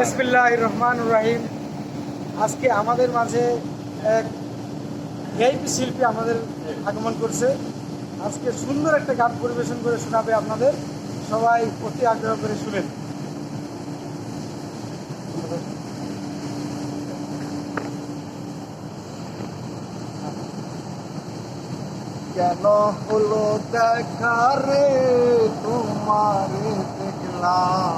বিসমিল্লাহ রহমান রাহিম আজকে আমাদের মাঝে এক ভিআইপি শিল্পী আমাদের আগমন করছে। আজকে সুন্দর একটা গান পরিবেশন করে শোনাবে আপনাদের। সবাই অতি আগ্রহ করে শুনেন। কেন হলো দেখা রে? তোমারে দেখলাম।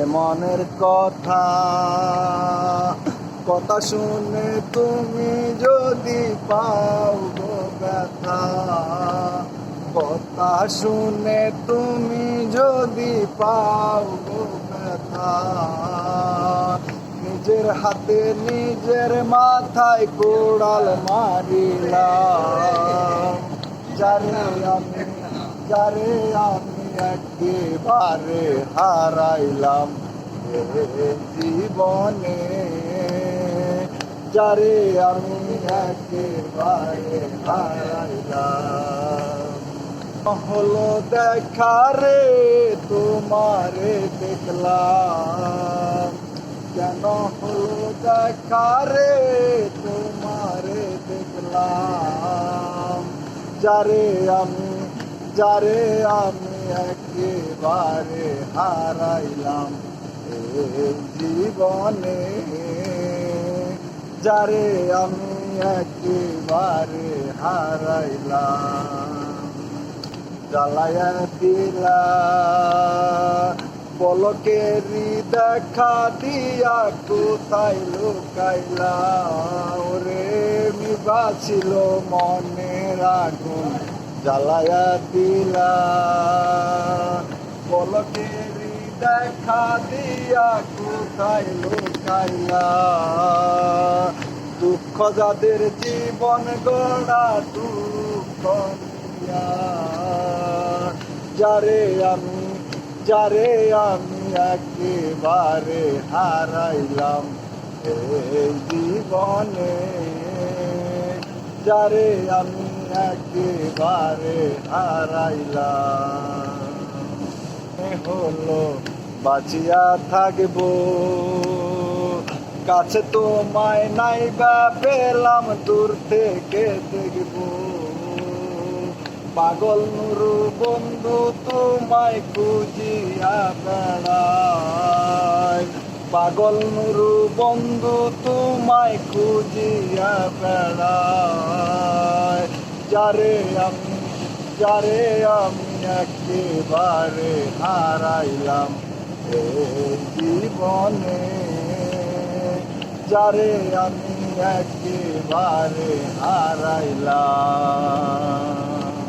এমনের কথা কথা শুনে তুমি যদি পাও গো ব্যথা, কথা শুনে তুমি যদি পাও গো ব্যথা, নিজের হাতে নিজের মাথায় কোড়াল মারিলাম। যারে আমি যারে আমি একেবারে হারাইলাম জীবনে। যারে আমি একেবারে হারাইলাম। হলো দেখা রে, তোমারে দেখলাম। কেন হলো দেখা রে, তোমারে দেখলাম। যারে আমি যারে আমি একেবারে হারাইলাম জীবনে। যারে আমি একেবারে হারাইলাম। জ্বালায়া দিলা পলকেরি দেখা দিয়া কোথায় লুকাইলা? ওরে মিবা ছিল মনের আগুন। জ্বালায়া দিলা দিয়া দুঃখ যাদের জীবন গড়া দুঃখ যারে আমি যারে আমি একেবারে হারাইলাম এই জীবনে। যারে আমি একেবারে হারাইলাম। হলো বাঁচিয়া থাকব। কাছে তোমায় নাই বা পেলাম, দূর থেকে দেখব। পাগল নুরু বন্ধু, তোমায় খুঁজিয়া বেড়ায় পাগল নুরু বন্ধু তোমায় খুঁজিয়া বেড়ায়। যারে আমি যারে আমি একেবারে হারাইলাম এই জীবনে। যারে আমি একেবারে হারাইলাম।